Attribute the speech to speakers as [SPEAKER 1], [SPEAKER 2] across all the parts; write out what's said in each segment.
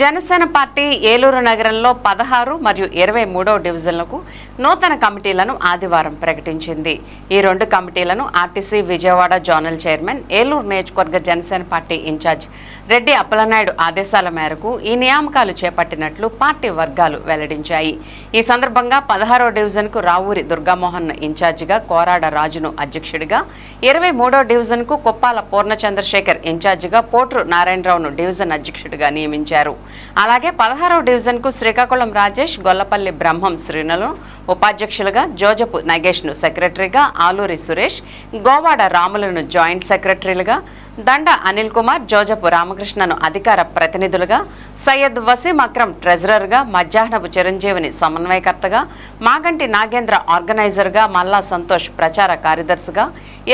[SPEAKER 1] Janasena party Eluru నగరంలో పదహారు మరియు ఇరవై మూడో డివిజన్లకు నూతన కమిటీలను ఆదివారం ప్రకటించింది. ఈ రెండు కమిటీలను RTC Vijayawada zonal chairman Eluru నియోజకవర్గ జనసేన పార్టీ ఇన్ఛార్జ్ రెడ్డి అప్పలనాయుడు ఆదేశాల మేరకు ఈ నియామకాలు చేపట్టినట్లు పార్టీ వర్గాలు వెల్లడించాయి. ఈ సందర్భంగా పదహారో డివిజన్కు రావూరి దుర్గామోహన్ ఇన్ఛార్జిగా కోరాడ రాజును అధ్యక్షుడిగా ఇరవై మూడో డివిజన్కు కొప్పాల పూర్ణచంద్రశేఖర్ ఇన్ఛార్జిగా పోట్రు నారాయణరావును డివిజన్ అధ్యక్షుడిగా నియమించారు. అలాగే పదహారవ డివిజన్కు శ్రీకాకుళం రాజేష్ గొల్లపల్లి బ్రహ్మం శ్రీనులను ఉపాధ్యక్షులుగా జోజపు నగేష్ను సెక్రటరీగా ఆలూరి సురేష్ గోవాడ రాములను జాయింట్ సెక్రటరీలుగా దండ అనిల్ కుమార్ జోజపు రామకృష్ణను అధికార ప్రతినిధులుగా సయ్యద్ వసీం అక్రమ్ ట్రెజరర్గా మధ్యాహ్నపు చిరంజీవిని సమన్వయకర్తగా మాగంటి నాగేంద్ర ఆర్గనైజర్గా మల్లా సంతోష్ ప్రచార కార్యదర్శిగా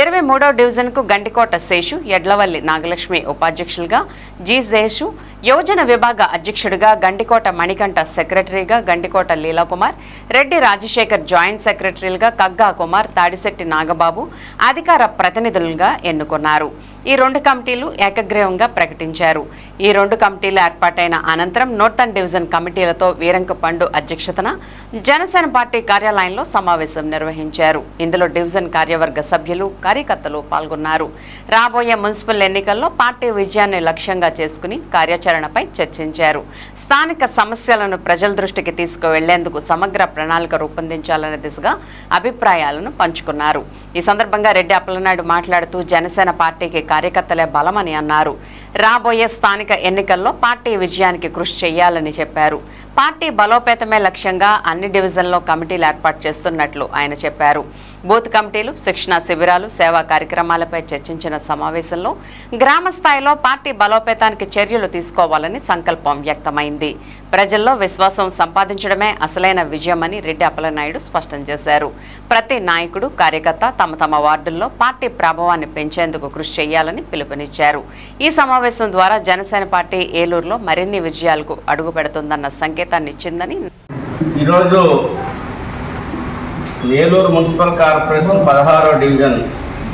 [SPEAKER 1] ఇరవై మూడో డివిజన్కు గండికోట శేషు ఎడ్లవల్లి నాగలక్ష్మి ఉపాధ్యక్షులుగా జి శేషు యోజన విభాగ అధ్యక్షుడిగా గండికోట మణికంఠ సెక్రటరీగా గండికోట లీలాకుమార్ రెడ్డి రాజశేఖర్ జాయింట్ సెక్రటరీలుగా కగ్గా కుమార్ తాడిశెట్టి నాగబాబు అధికార ప్రతినిధులుగా ఎన్నుకున్నారు. ఈ రెండు కమిటీలు ఏకగ్రీవంగా ప్రకటించారు. ఈ రెండు కమిటీలు ఏర్పాటైన అనంతరం నూతన్ డివిజన్ కమిటీలతో వీరంక పండు అధ్యక్షతన జనసేన పార్టీ కార్యాలయంలో సమావేశం నిర్వహించారు. ఇందులో డివిజన్ కార్యవర్గ సభ్యులు కార్యకర్తలు పాల్గొన్నారు. రాబోయే మున్సిపల్ ఎన్నికల్లో పార్టీ విజయాన్ని లక్ష్యంగా చేసుకుని కార్యాచరణపై చర్చించారు. స్థానిక సమస్యలను ప్రజల దృష్టికి తీసుకువెళ్ళేందుకు సమగ్ర ప్రణాళిక రూపొందించాలనే దిశగా అభిప్రాయాలను పంచుకున్నారు. ఈ సందర్భంగా రెడ్డి అప్పలనాయుడు మాట్లాడుతూ జనసేన పార్టీకి కార్యకర్తలే బలమని అన్నారు. రాబోయే స్థానిక ఎన్నికల్లో పార్టీ విజయానికి కృషి చేయాలని చెప్పారు. పార్టీ బలోపేతమే లక్ష్యంగా అన్ని డివిజన్లో కమిటీలు ఏర్పాటు చేస్తున్నట్లు ఆయన చెప్పారు. బూత్ కమిటీలు శిక్షణ శిబిరాలు సేవా కార్యక్రమాలపై చర్చించిన సమావేశంలో గ్రామ స్థాయిలో పార్టీ బలోపేతానికి చర్యలు తీసుకోవాలని సంకల్పం వ్యక్తమైంది. ప్రజల్లో విశ్వాసం సంపాదించడమే అసలైన విజయమని రెడ్డి అప్పలనాయుడు స్పష్టం చేశారు. ప్రతి నాయకుడు కార్యకర్త తమ తమ వార్డుల్లో పార్టీ ప్రభావాన్ని పెంచేందుకు కృషి చేయాలని పిలుపునిచ్చారు. ఈ సమావేశం ద్వారా జనసేన పార్టీ ఏలూరులో మరిన్ని విజయాలకు అడుగు పెడుతుందన్న సంకేతాన్ని ఇచ్చిందని
[SPEAKER 2] ఈరోజు ఏలూరు మున్సిపల్ కార్పొరేషన్ పదహారో డివిజన్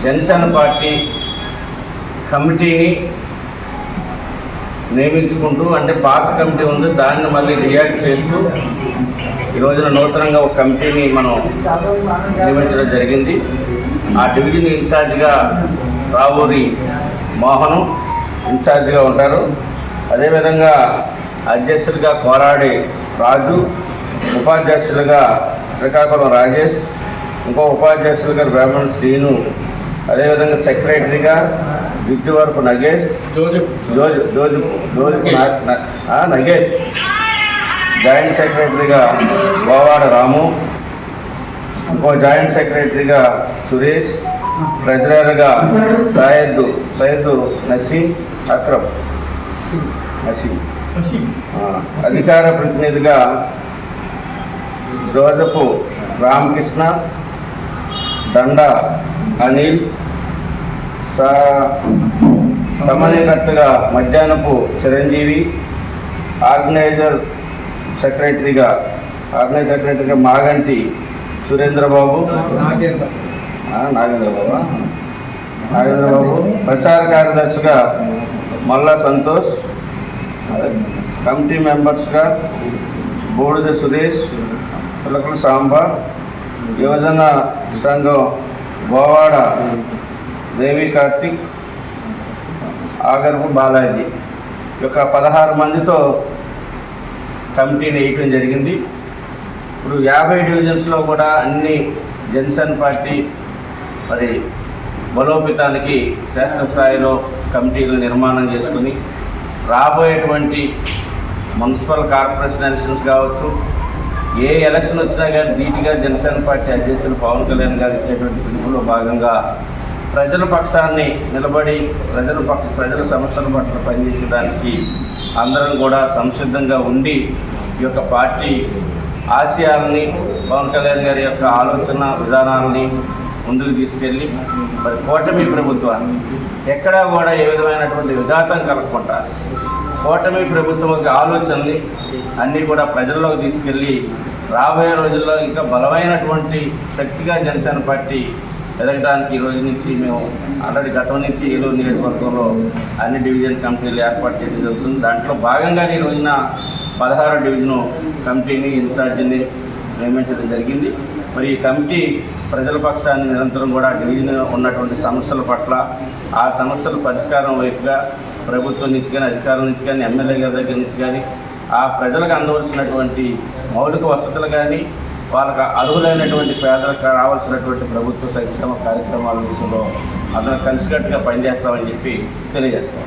[SPEAKER 2] జనసేన పార్టీ కమిటీని నియమించుకుంటూ అంటే పాత కమిటీ ఉంది దాన్ని మళ్ళీ రియాక్ట్ చేస్తూ ఈ రోజున నూతనంగా ఒక కమిటీని మనం నియమించడం జరిగింది. ఆ డివిజన్ ఇన్ఛార్జ్గా రావూరి మోహను ఇన్ఛార్జిగా ఉంటారు. అదేవిధంగా అధ్యక్షుడిగా కోరాడి రాజు ఉపాధ్యక్షులుగా శ్రీకాకుళం రాజేష్ ఇంకో ఉపాధ్యక్షులుగా బ్రాహ్మణ శ్రీను అదేవిధంగా సెక్రటరీగా విద్యువరపు నగేష్
[SPEAKER 3] జోజు.
[SPEAKER 2] జోజు జోజు జోజు నగేష్. జాయింట్ సెక్రటరీగా గోవాడ రాము ఇంకో జాయింట్ సెక్రటరీగా సురేష్ ట్రెజరర్గా సయ్యద్ సయ్యద్ నసీం అక్రమ్. నసీం. అధికార ప్రతినిధిగా జోజపు రామకృష్ణ దండ అనిల్ స- సమన్వయకర్తగా మధ్యాహ్నపు చిరంజీవి ఆర్గనైజర్ సెక్రటరీగా ఆర్గనైజ్ సెక్రటరీగా మాగంటి సురేంద్రబాబు నాగేంద్రబాబు నాగేంద్రబాబు ప్రచార కార్యదర్శిగా మల్లా సంతోష్ కమిటీ మెంబర్స్గా బూడిద సురేష్ పిలకల సాంబ యువజన సంఘం గోవాడ దేవి కార్తిక్ ఆగర్పు బాలాజీ. ఒక యొక్క పదహారు మందితో కమిటీని వేయటం జరిగింది. ఇప్పుడు యాభై డివిజన్స్లో కూడా అన్ని జనసేన పార్టీ మరి బలోపేతానికి శాసనస్థాయిలో కమిటీలు నిర్మాణం చేసుకుని రాబోయేటువంటి మున్సిపల్ కార్పొరేషన్ ఎలక్షన్స్ కావచ్చు ఏ ఎలక్షన్ వచ్చినా కానీ నీట్గా జనసేన పార్టీ అధ్యక్షులు పవన్ కళ్యాణ్ గారు ఇచ్చేటువంటి పిలుపులో భాగంగా ప్రజల పక్షాన్ని నిలబడి ప్రజల పక్ష ప్రజల సమస్యల పట్ల పనిచేసేదానికి అందరం కూడా సంసిద్ధంగా ఉండి ఈ యొక్క పార్టీ ఆశయాలని పవన్ కళ్యాణ్ గారి యొక్క ఆలోచన విధానాలని ముందుకు తీసుకెళ్ళి మరి కూటమి ప్రభుత్వాన్ని ఎక్కడా కూడా ఏ విధమైనటువంటి విఘాతం కలగకుండా కూటమి ప్రభుత్వం యొక్క ఆలోచనని అన్నీ కూడా ప్రజల్లోకి తీసుకెళ్ళి రాబోయే రోజుల్లో ఇంకా బలమైనటువంటి శక్తిగా జనసేన పార్టీ ఎదగడానికి ఈ రోజు నుంచి మేము ఆల్రెడీ గతం నుంచి ఏలూరు నియోజకవర్గంలో అన్ని డివిజన్ కమిటీలు ఏర్పాటు చేయడం జరుగుతుంది. దాంట్లో భాగంగానే ఈ రోజున పదహారు డివిజను కమిటీని ఇన్ఛార్జిని నియమించడం జరిగింది. మరి ఈ కమిటీ ప్రజల పక్షాన్ని నిరంతరం కూడా డివిజన్ ఉన్నటువంటి సమస్యల పట్ల ఆ సమస్యల పరిష్కారం వైపుగా ప్రభుత్వం నుంచి కానీ అధికారుల నుంచి కానీ ఎమ్మెల్యే గారి దగ్గర నుంచి కానీ ఆ ప్రజలకు అందవలసినటువంటి మౌలిక వసతులు కానీ వాళ్ళకి అర్హులైనటువంటి పేదలకు రావాల్సినటువంటి ప్రభుత్వ సంక్షేమ కార్యక్రమాల విషయంలో అందరం కలిసికట్టుగా పనిచేస్తామని చెప్పి తెలియజేస్తాం.